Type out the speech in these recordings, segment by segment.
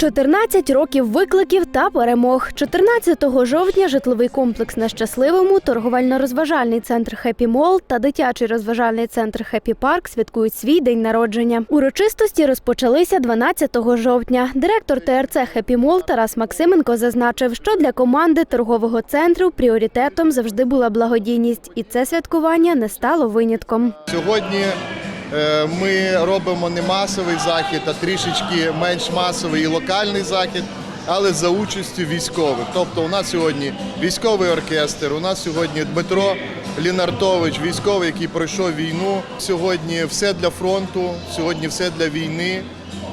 14 років викликів та перемог. 14 жовтня житловий комплекс на щасливому, торговельно-розважальний центр Хеппі Мол та дитячий розважальний центр Хеппі Парк святкують свій день народження. Урочистості розпочалися 12 жовтня. Директор ТРЦ Хеппі Мол Тарас Максименко зазначив, що для команди торгового центру пріоритетом завжди була благодійність, і це святкування не стало винятком. Сьогодні ми робимо не масовий захід, а трішечки менш масовий і локальний захід, але за участю військових. Тобто у нас сьогодні військовий оркестр, у нас сьогодні Дмитро Лінартович, військовий, який пройшов війну. Сьогодні все для фронту, сьогодні все для війни.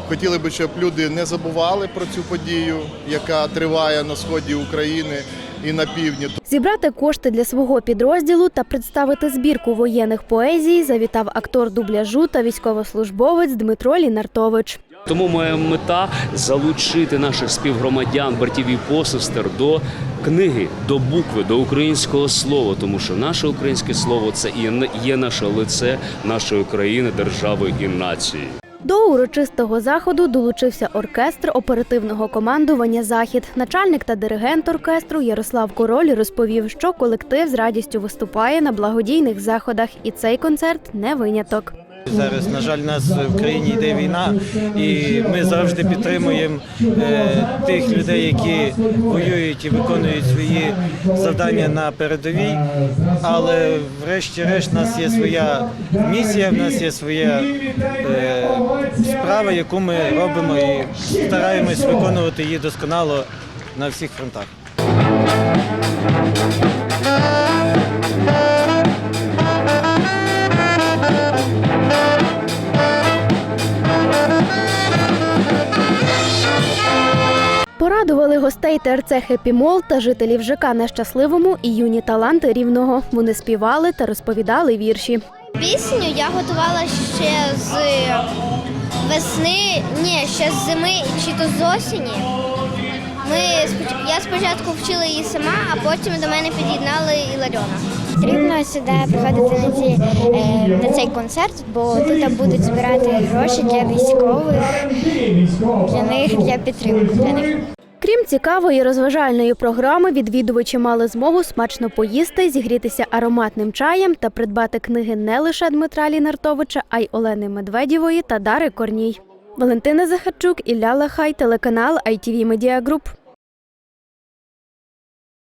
Хотіли би, щоб люди не забували про цю подію, яка триває на сході України і на півдні. Зібрати кошти для свого підрозділу та представити збірку воєнних поезій завітав актор дубляжу та військовослужбовець Дмитро Лінартович. Тому моя мета залучити наших співгромадян, братів і посестер до книги, до букви, до українського слова, тому що наше українське слово це і є наше лице нашої країни, держави і нації. Урочистого заходу долучився оркестр оперативного командування Захід. Начальник та диригент оркестру Ярослав Король розповів, що колектив з радістю виступає на благодійних заходах, і цей концерт не виняток. Зараз, на жаль, нас в країні йде війна, і ми завжди підтримуємо е, тих людей, які воюють і виконують свої завдання на передовій. Але врешті-решт, у нас є своя місія, в нас є своя е, справа, яку ми робимо і стараємось виконувати її досконало на всіх фронтах. Порадували гостей ТРЦ «Хеппі Мол» та жителів ЖК на щасливому і юні таланти рівного. Вони співали та розповідали вірші. Пісню я готувала ще з весни, ні, ще з зими чи то з осені. Ми я спочатку вчила її сама, а потім до мене під'єднали Іларіона. Потрібно сюди приходити на, ці, е, на цей концерт, бо тут будуть збирати гроші для військових, для них, для підтримки для них. Крім цікавої розважальної програми, відвідувачі мали змогу смачно поїсти, зігрітися ароматним чаєм та придбати книги не лише Дмитра Лінартовича, а й Олени Медведєвої та Дари Корній. Валентина Захарчук, Ілля Лахай, телеканал ITV Media Group.